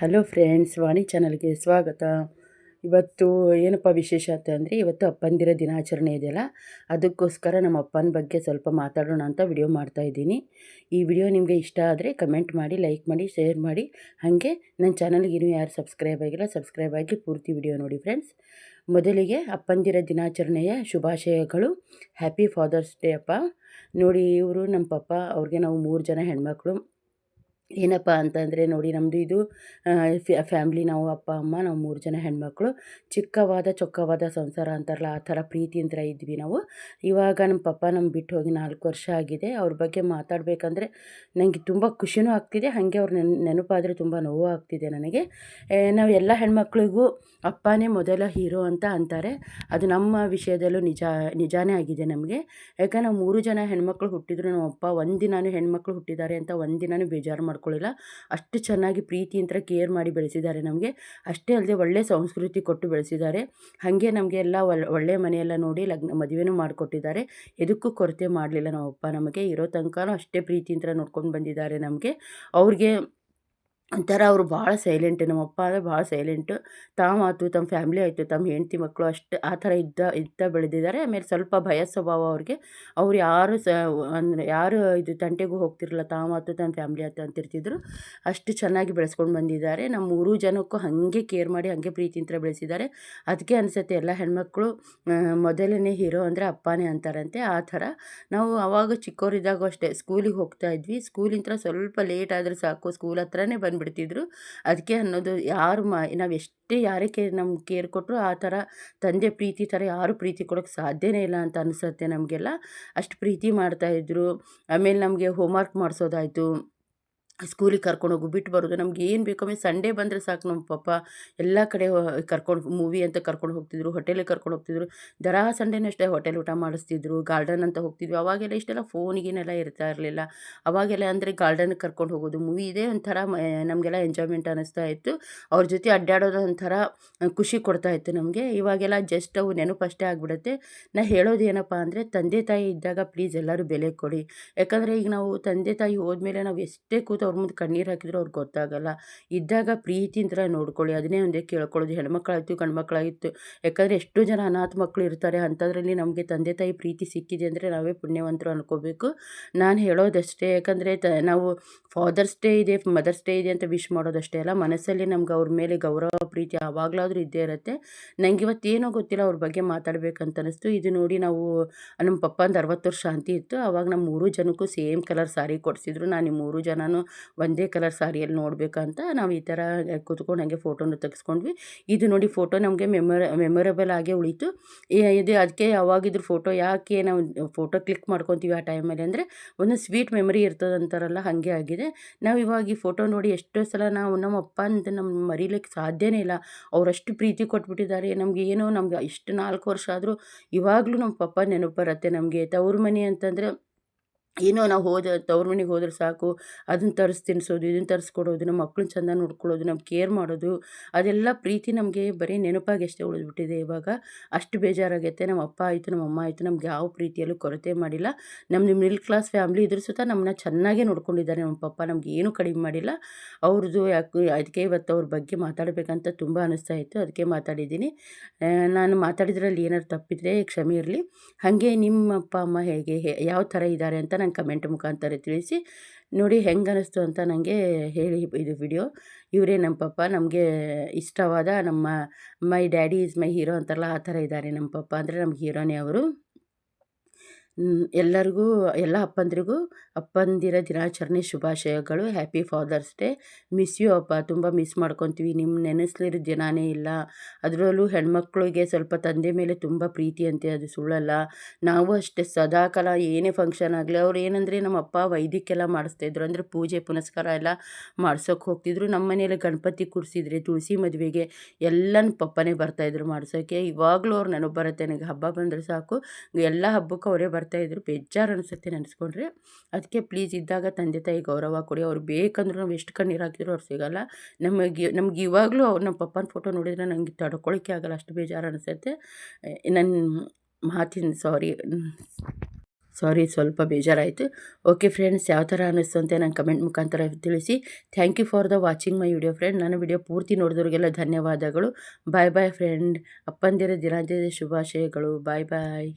Hello friends ವಾಣಿ ಚಾನಲ್ಗೆ ಸ್ವಾಗತ. ಇವತ್ತು ಏನಪ್ಪ ವಿಶೇಷತೆ ಅಂದರೆ ಇವತ್ತು ಅಪ್ಪಂದಿರ ದಿನಾಚರಣೆ ಇದೆಯಲ್ಲ? ಅದಕ್ಕೋಸ್ಕರ ನಮ್ಮ ಅಪ್ಪನ ಬಗ್ಗೆ ಸ್ವಲ್ಪ ಮಾತಾಡೋಣ ಅಂತ ವಿಡಿಯೋ ಮಾಡ್ತಾಯಿದ್ದೀನಿ ಈ ವಿಡಿಯೋ ನಿಮಗೆ ಇಷ್ಟ ಆದರೆ ಕಮೆಂಟ್ ಮಾಡಿ ಲೈಕ್ ಮಾಡಿ ಶೇರ್ ಮಾಡಿ. ಹಾಗೆ ನನ್ನ ಚಾನಲ್ಗೆ ಇನ್ನೂ ಯಾರು ಸಬ್ಸ್ಕ್ರೈಬ್ ಆಗಿಲ್ಲ ಸಬ್ಸ್ಕ್ರೈಬ್ ಆಗಿ ಪೂರ್ತಿ ವಿಡಿಯೋ ನೋಡಿ ಫ್ರೆಂಡ್ಸ್ ಮೊದಲಿಗೆ ಅಪ್ಪಂದಿರ ದಿನಾಚರಣೆಯ ಶುಭಾಶಯಗಳು. ಹ್ಯಾಪಿ ಫಾದರ್ಸ್ ಡೇ ಅಪ್ಪ. ನೋಡಿ ಇವರು ನಮ್ಮ ಪಪ್ಪ, ಅವ್ರಿಗೆ ನಾವು ಮೂರು ಜನ ಹೆಣ್ಮಕ್ಳು. ಏನಪ್ಪ ಅಂತಂದರೆ ನೋಡಿ ನಮ್ಮದು ಇದು ಫ್ಯಾಮ್ಲಿ ನಾವು ಅಪ್ಪ, ಅಮ್ಮ, ನಾವು ಮೂರು ಜನ ಹೆಣ್ಮಕ್ಳು. ಚಿಕ್ಕವಾದ ಚೊಕ್ಕವಾದ ಸಂಸಾರ ಅಂತಾರಲ್ಲ, ಆ ಥರ ಪ್ರೀತಿಯಿಂದ ಇದ್ವಿ ನಾವು. ಇವಾಗ ನಮ್ಮ ಪಪ್ಪ ನಮ್ಮ ಬಿಟ್ಟು ಹೋಗಿ ನಾಲ್ಕು ವರ್ಷ ಆಗಿದೆ. ಅವ್ರ ಬಗ್ಗೆ ಮಾತಾಡಬೇಕಂದ್ರೆ ನನಗೆ ತುಂಬ ಖುಷಿನೂ ಆಗ್ತಿದೆ. ಹಾಗೆ ಅವ್ರ ನೆನ್, ನೆನಪಾದರೆ ತುಂಬ ನೋವು ಆಗ್ತಿದೆ ನನಗೆ. ನಾವು ಎಲ್ಲ ಹೆಣ್ಮಕ್ಳಿಗೂ ಅಪ್ಪನೇ ಮೊದಲ ಹೀರೋ ಅಂತ ಅಂತಾರೆ. ಅದು ನಮ್ಮ ವಿಷಯದಲ್ಲೂ ನಿಜ, ನಿಜಾನೇ ಆಗಿದೆ ನಮಗೆ. ಯಾಕಂದ್ರೆ ನಾವು ಮೂರು ಜನ ಹೆಣ್ಮಕ್ಳು ಹುಟ್ಟಿದ್ರು, ನಮ್ಮ ಅಪ್ಪ ಒಂದಿನಾನು ಹೆಣ್ಮಕ್ಳು ಹುಟ್ಟಿದ್ದಾರೆ ಅಂತ ಒಂದಿನಾನು ಬೇಜಾರು ಮಾಡ್ಕೊಳ್ಳಿಲ್ಲ. ಅಷ್ಟು ಚೆನ್ನಾಗಿ ಪ್ರೀತಿ ಅಂತ ಕೇರ್ ಮಾಡಿ ಬೆಳೆಸಿದ್ದಾರೆ ನಮಗೆ. ಅಷ್ಟೇ ಅಲ್ಲದೆ ಒಳ್ಳೆಯ ಸಂಸ್ಕೃತಿ ಕೊಟ್ಟು ಬೆಳೆಸಿದ್ದಾರೆ. ಹಾಗೆ ನಮಗೆ ಎಲ್ಲ ಒಳ್ಳೆಯ ಮನೆಯೆಲ್ಲ ನೋಡಿ ಲಗ್ನ, ಮದುವೆನೂ ಮಾಡಿಕೊಟ್ಟಿದ್ದಾರೆ. ಎದಕ್ಕೂ ಕೊರತೆ ಮಾಡಲಿಲ್ಲ ನಮ್ಮಪ್ಪ ನಮಗೆ. ಇರೋ ತನಕನೂ ಅಷ್ಟೇ ಪ್ರೀತಿ ಅಂತ ನೋಡ್ಕೊಂಡು ಬಂದಿದ್ದಾರೆ ನಮಗೆ. ಅವ್ರಿಗೆ ಒಂಥರ ಅವರು ಭಾಳ ಸೈಲೆಂಟ್ ನಮ್ಮಪ್ಪ ಅಂದರೆ ಭಾಳ ಸೈಲೆಂಟು ತಾವಾಯ್ತು ತಮ್ಮ ಫ್ಯಾಮ್ಲಿ ಆಯಿತು ತಮ್ಮ ಹೆಂಡತಿ ಮಕ್ಕಳು ಅಷ್ಟು ಆ ಥರ ಇದ್ದ ಇದ್ದ ಬೆಳೆದಿದ್ದಾರೆ. ಆಮೇಲೆ ಸ್ವಲ್ಪ ಭಯ ಸ್ವಭಾವ ಅವ್ರಿಗೆ. ಅವ್ರು ಯಾರು ಸ, ಅಂದರೆ ಯಾರು ಇದು ತಂಟೆಗೂ ಹೋಗ್ತಿರಲಿಲ್ಲ ತಾವಾಯ್ತು ತಮ್ಮ ಫ್ಯಾಮ್ಲಿ ಆಯ್ತು ಅಂತಿರ್ತಿದ್ರು ಅಷ್ಟು ಚೆನ್ನಾಗಿ ಬೆಳೆಸ್ಕೊಂಡು ಬಂದಿದ್ದಾರೆ. ನಮ್ಮ ಮೂರು ಜನಕ್ಕೂ ಹಾಗೆ ಕೇರ್ ಮಾಡಿ, ಹಾಗೆ ಪ್ರೀತಿಯಿಂದ ಬೆಳೆಸಿದ್ದಾರೆ. ಅದಕ್ಕೆ ಅನಿಸುತ್ತೆ ಎಲ್ಲ ಹೆಣ್ಮಕ್ಳು ಮೊದಲನೇ ಹೀರೋ ಅಂದರೆ ಅಪ್ಪನೇ ಅಂತಾರಂತೆ. ಆ ಥರ. ನಾವು ಆವಾಗ ಚಿಕ್ಕವರಿದ್ದಾಗೂ ಅಷ್ಟೇ ಸ್ಕೂಲಿಗೆ ಹೋಗ್ತಾ ಇದ್ವಿ. ಸ್ಕೂಲಿಂತ ಸ್ವಲ್ಪ ಲೇಟ್ ಆದರೆ ಸಾಕು ಸ್ಕೂಲ್ ಹತ್ರನೇ ಬಂದು ಬಿಡ್ತಿದ್ರು. ಅದಕ್ಕೆ ಅನ್ನೋದು ಯಾರು ಮಾ, ನಾವು ಎಷ್ಟೇ ಯಾರೇ ಕೇರ್ ನಮ್ಗೆ ಕೇರ್ ಕೊಟ್ಟರು ಆ ಥರ ತಂದೆ ಪ್ರೀತಿ ಥರ ಯಾರು ಪ್ರೀತಿ ಕೊಡೋಕ್ಕೆ ಸಾಧ್ಯನೇ ಇಲ್ಲ ಅಂತ ಅನಿಸುತ್ತೆ ನಮಗೆಲ್ಲ. ಅಷ್ಟು ಪ್ರೀತಿ ಮಾಡ್ತಾಯಿದ್ರು ಆಮೇಲೆ ನಮಗೆ ಹೋಮ್ವರ್ಕ್ ಮಾಡಿಸೋದಾಯ್ತು. ಸ್ಕೂಲಿಗೆ ಕರ್ಕೊಂಡು ಹೋಗು, ಬಿಟ್ಟು ಬರೋದು, ನಮ್ಗೆ ಏನು ಬೇಕು ಆಮೇಲೆ ಸಂಡೇ ಬಂದರೆ ಸಾಕು ನಮ್ಮ ಪಾಪ. ಎಲ್ಲ ಕಡೆ ಕರ್ಕೊಂಡು ಮೂವಿ ಅಂತ ಕರ್ಕೊಂಡು ಹೋಗ್ತಿದ್ರು ಹೋಟೆಲಿಗೆ ಕರ್ಕೊಂಡು ಹೋಗ್ತಿದ್ರು. ದರಾ ಸಂಡೇನೂ ಅಷ್ಟೇ ಹೋಟೆಲ್ ಊಟ ಮಾಡಿಸ್ತಿದ್ರು ಗಾರ್ಡನ್ ಅಂತ ಹೋಗ್ತಿದ್ವಿ. ಅವಾಗೆಲ್ಲ ಇಷ್ಟೆಲ್ಲ ಫೋನಿಗೇನೆಲ್ಲ ಇರ್ತಾ ಇರಲಿಲ್ಲ. ಅವಾಗೆಲ್ಲ ಅಂದರೆ ಗಾರ್ಡನ್ ಕರ್ಕೊಂಡು ಹೋಗೋದು ಮೂವಿ ಇದೇ ಒಂಥರ ನಮಗೆಲ್ಲ ಎಂಜಾಯ್ಮೆಂಟ್ ಅನ್ನಿಸ್ತಾ ಇತ್ತು. ಅವ್ರ ಜೊತೆ ಅಡ್ಡಾಡೋದು ಒಂಥರ, ಖುಷಿ ಕೊಡ್ತಾ ಇತ್ತು ನಮಗೆ. ಇವಾಗೆಲ್ಲ ಜಸ್ಟ್ ಅವು ನೆನಪು ಅಷ್ಟೇ ಆಗಿಬಿಡುತ್ತೆ. ನಾ ಹೇಳೋದು ಏನಪ್ಪ ಅಂದರೆ, ತಂದೆ ತಾಯಿ ಇದ್ದಾಗ ಪ್ಲೀಸ್ ಎಲ್ಲರೂ ಬೆಲೆ ಕೊಡಿ. ಯಾಕಂದರೆ ಈಗ ನಾವು ತಂದೆ ತಾಯಿ ಹೋದ್ಮೇಲೆ ನಾವು ಎಷ್ಟೇ ಕೂತು ಅವ್ರ ಮುಂದೆ ಕಣ್ಣೀರು ಹಾಕಿದ್ರು ಅವ್ರಿಗೆ ಗೊತ್ತಾಗಲ್ಲ. ಇದ್ದಾಗ ಪ್ರೀತಿಯಿಂದ ನೋಡ್ಕೊಳ್ಳಿ. ಅದನ್ನೇ ಒಂದೇ ಕೇಳ್ಕೊಳ್ಳೋದು. ಹೆಣ್ಮಕ್ಳಾಯಿತು ಗಂಡು ಮಕ್ಕಳಾಗಿತ್ತು ಯಾಕಂದರೆ ಎಷ್ಟೋ ಜನ ಅನಾಥ ಮಕ್ಕಳು ಇರ್ತಾರೆ. ಅಂಥದ್ರಲ್ಲಿ ನಮಗೆ ತಂದೆ ತಾಯಿ ಪ್ರೀತಿ ಸಿಕ್ಕಿದೆ ಅಂದರೆ ನಾವೇ ಪುಣ್ಯವಂತರು ಅನ್ಕೋಬೇಕು. ನಾನು ಹೇಳೋದಷ್ಟೇ. ಯಾಕಂದರೆ ತ, ನಾವು ಫಾದರ್ಸ್ ಡೇ ಇದೆ ಮದರ್ಸ್ ಡೇ ಇದೆ ಅಂತ ವಿಶ್ ಮಾಡೋದಷ್ಟೇ ಅಲ್ಲ. ಮನಸ್ಸಲ್ಲಿ ನಮ್ಗೆ ಅವ್ರ ಮೇಲೆ ಗೌರವ, ಪ್ರೀತಿ ಯಾವಾಗಲಾದರೂ ಇದ್ದೇ ಇರುತ್ತೆ. ನಂಗೆ ಇವತ್ತೇನೋ ಗೊತ್ತಿಲ್ಲ ಅವ್ರ ಬಗ್ಗೆ ಮಾತಾಡ್ಬೇಕಂತ ಅನಿಸ್ತು ಇದು ನೋಡಿ ನಾವು ನಮ್ಮ ಪಪ್ಪಂದು ಅರವತ್ತು ವರ್ಷ ಶಾಂತಿ ಇತ್ತು ಆವಾಗ ನಮ್ಮ ಮೂರು ಜನಕ್ಕೂ ಸೇಮ್ ಕಲರ್ ಸಾರಿ ಕೊಡಿಸಿದ್ರು. ನಾನು ಈ ಮೂರು ಜನನೂ ಒಂದೇ ಕಲರ್ ಸಾರಿಯಲ್ಲಿ ನೋಡಬೇಕಂತ ನಾವು ಈ ಥರ ಕೂತ್ಕೊಂಡು ಹಾಗೆ ಫೋಟೋನ ತೆಗೆಸ್ಕೊಂಡ್ವಿ. ಇದು ನೋಡಿ ಫೋಟೋ ನಮಗೆ ಮೆಮೊರ, ಮೆಮೊರೇಬಲ್ ಆಗೇ ಉಳೀತು. ಇದು ಅದಕ್ಕೆ ಯಾವಾಗಿದ್ರು ಫೋಟೋ ಯಾಕೆ ನಾವು ಫೋಟೋ ಕ್ಲಿಕ್ ಮಾಡ್ಕೊತೀವಿ ಆ ಟೈಮಲ್ಲಿ ಅಂದರೆ ಒಂದು ಸ್ವೀಟ್ ಮೆಮೊರಿ ಇರ್ತದಂತಾರಲ್ಲ, ಹಾಗೆ ಆಗಿದೆ. ನಾವು ಇವಾಗ ಈ ಫೋಟೋ ನೋಡಿ ಎಷ್ಟೋ ಸಲ ನಾವು ನಮ್ಮ ಅಪ್ಪ ಅಂತ ನಮ್ಮ ಮರೀಲಿಕ್ಕೆ ಸಾಧ್ಯನೇ ಇಲ್ಲ. ಅವರಷ್ಟು ಪ್ರೀತಿ ಕೊಟ್ಬಿಟ್ಟಿದ್ದಾರೆ. ನಮಗೆ ಏನೋ ನಮ್ಗೆ ಇಷ್ಟು ನಾಲ್ಕು ವರ್ಷ ಆದರೂ ಇವಾಗಲೂ ನಮ್ಮ ಪಪ್ಪ ನೆನಪು ಬರುತ್ತೆ ನಮಗೆ. ತವ್ರ ಮನೆ ಅಂತಂದರೆ ಏನೋ ನಾವು ಹೋದ ತವ್ರ ಮನೆಗೆ ಹೋದ್ರೆ ಸಾಕು ಅದನ್ನು ತರಿಸಿ ತಿನ್ನಿಸೋದು ಇದನ್ನು ತರಿಸ್ಕೊಡೋದು ನಮ್ಮ ಮಕ್ಳನ್ನ ಚೆಂದ ನೋಡ್ಕೊಳ್ಳೋದು ನಮ್ಮ ಕೇರ್ ಮಾಡೋದು, ಅದೆಲ್ಲ ಪ್ರೀತಿ ನಮಗೆ ಬರೀ ನೆನಪಾಗಿ ಅಷ್ಟೇ ಉಳಿದ್ಬಿಟ್ಟಿದೆ ಇವಾಗ. ಅಷ್ಟು ಬೇಜಾರಾಗೈತೆ ನಮ್ಮ ಅಪ್ಪ ಆಯಿತು ನಮ್ಮ ಅಮ್ಮ ಆಯಿತು, ನಮ್ಗೆ ಯಾವ ಪ್ರೀತಿಯಲ್ಲೂ ಕೊರತೆ ಮಾಡಿಲ್ಲ. ನಮ್ಮ ಮಿಡ್ಲ್ ಕ್ಲಾಸ್ ಫ್ಯಾಮ್ಲಿ ಇದ್ರೂ ಸುತ್ತ ನಮ್ಮನ್ನ ಚೆನ್ನಾಗೇ ನೋಡ್ಕೊಂಡಿದ್ದಾರೆ ನಮ್ಮ ಪಪ್ಪ, ನಮ್ಗೆ ಏನೂ ಕಡಿಮೆ ಮಾಡಿಲ್ಲ. ಅವ್ರದ್ದು ಯಾಕೆ, ಅದಕ್ಕೆ ಇವತ್ತು ಅವ್ರ ಬಗ್ಗೆ ಮಾತಾಡಬೇಕಂತ ತುಂಬ ಅನಿಸ್ತಾ ಇತ್ತು, ಅದಕ್ಕೆ ಮಾತಾಡಿದ್ದೀನಿ. ನಾನು ಮಾತಾಡಿದ್ರಲ್ಲಿ ಏನಾದ್ರು ತಪ್ಪಿದ್ರೆ ಕ್ಷಮೆ ಇರಲಿ. ಹಾಗೆ ನಿಮ್ಮ ಅಪ್ಪ, ಅಮ್ಮ ಹೇಗೆ ಯಾವ ಥರ ಇದ್ದಾರೆ ಅಂತ ನಂಗೆ ಕಮೆಂಟ್ ಮುಖಾಂತರ ತಿಳಿಸಿ. ನೋಡಿ ಹೆಂಗೆ ಅನ್ನಿಸ್ತು ಅಂತ ನನಗೆ ಹೇಳಿ ಇದು ವಿಡಿಯೋ. ಇವರೇ ನಮ್ಮ ಪಪ್ಪ, ನಮಗೆ ಇಷ್ಟವಾದ ನಮ್ಮ, my daddy is my hero ಅಂತಾರಲ್ಲ, ಆ ಥರ ಇದ್ದಾರೆ ನಮ್ಮ ಪಪ್ಪ. ಅಂದರೆ ನಮ್ಮ ಹೀರೋನೇ ಅವರು. ಎಲ್ಲರಿಗೂ, ಎಲ್ಲ ಅಪ್ಪಂದಿರಿಗೂ, ಅಪ್ಪಂದಿರ ದಿನಾಚರಣೆ ಶುಭಾಶಯಗಳು. Happy father's day miss you ಅಪ್ಪ. ತುಂಬ ಮಿಸ್ ಮಾಡ್ಕೊತೀವಿ. ನಿಮ್ಮ ನೆನೆಸ್ಲಿರೋ ದಿನಾನೇ ಇಲ್ಲ. ಅದರಲ್ಲೂ ಹೆಣ್ಮಕ್ಳಿಗೆ ಸ್ವಲ್ಪ ತಂದೆ ಮೇಲೆ ತುಂಬ ಪ್ರೀತಿ ಅಂತೆ. ಅದು ಸುಳ್ಳಲ್ಲ. ನಾವು ಅಷ್ಟೇ ಸದಾಕಾಲ ಏನೇ ಫಂಕ್ಷನ್ ಆಗಲಿ, ಅವ್ರು ಏನಂದರೆ ನಮ್ಮ ಅಪ್ಪ ವೈದಿಕ್ಕೆಲ್ಲ ಮಾಡಿಸ್ತಾಯಿದ್ರು ಅಂದರೆ ಪೂಜೆ, ಪುನಸ್ಕಾರ ಎಲ್ಲ ಮಾಡ್ಸೋಕೆ ಹೋಗ್ತಿದ್ರು. ನಮ್ಮ ಮನೇಲಿ ಗಣಪತಿ ಕೂರಿಸಿದ್ರೆ ತುಳಸಿ ಮದುವೆಗೆ ಎಲ್ಲನೂ ಪಪ್ಪನೇ ಬರ್ತಾಯಿದ್ರು ಮಾಡ್ಸೋಕ್ಕೆ ಇವಾಗಲೂ ಅವ್ರು ನೆನಪು ಬರುತ್ತೆ. ನನಗೆ ಹಬ್ಬ ಬಂದರೆ ಸಾಕು. ಎಲ್ಲ ಹಬ್ಬಕ್ಕೂ ಅವರೇ ಬರ್ತಾಯಿದ್ರು ಬೇಜಾರು ಅನಿಸುತ್ತೆ ನೆನೆಸ್ಕೊಂಡ್ರೆ. ಅದಕ್ಕೆ ಪ್ಲೀಸ್ ಇದ್ದಾಗ ತಂದೆ ತಾಯಿ ಗೌರವ ಕೊಡಿ. ಅವ್ರು ಬೇಕಂದ್ರೂ ನಾವು ಎಷ್ಟು ಕಣ್ಣೀರು ಹಾಕಿದ್ರು ಅವ್ರು ಸಿಗೋಲ್ಲ. ನಮಗೆ, ನಮ್ಗೆ ಇವಾಗಲೂ ಅವ್ರು ನಮ್ಮ ಪಪ್ಪನ ಫೋಟೋ ನೋಡಿದರೆ ನನಗೆ ತಡ್ಕೊಳಕ್ಕೆ ಆಗಲ್ಲ, ಅಷ್ಟು ಬೇಜಾರು ಅನಿಸುತ್ತೆ. ನನ್ನ ಮಾತಿನ ಸಾರಿ ಸಾರಿ ಸ್ವಲ್ಪ ಬೇಜಾರಾಯಿತು. ಓಕೆ ಫ್ರೆಂಡ್ಸ್ ಯಾವ ಥರ ಅನ್ನಿಸ್ತು ಅಂತ ನಂಗೆ ಕಮೆಂಟ್ ಮುಖಾಂತರ ತಿಳಿಸಿ. Thank you for the watching my video friend ನನ್ನ ವಿಡಿಯೋ ಪೂರ್ತಿ ನೋಡಿದವ್ರಿಗೆಲ್ಲ ಧನ್ಯವಾದಗಳು. ಬಾಯ್ ಬಾಯ್ ಫ್ರೆಂಡ್ ಅಪ್ಪಂದಿರ ದಿನಾಂತ್ಯದ ಶುಭಾಶಯಗಳು. ಬಾಯ್ ಬಾಯ್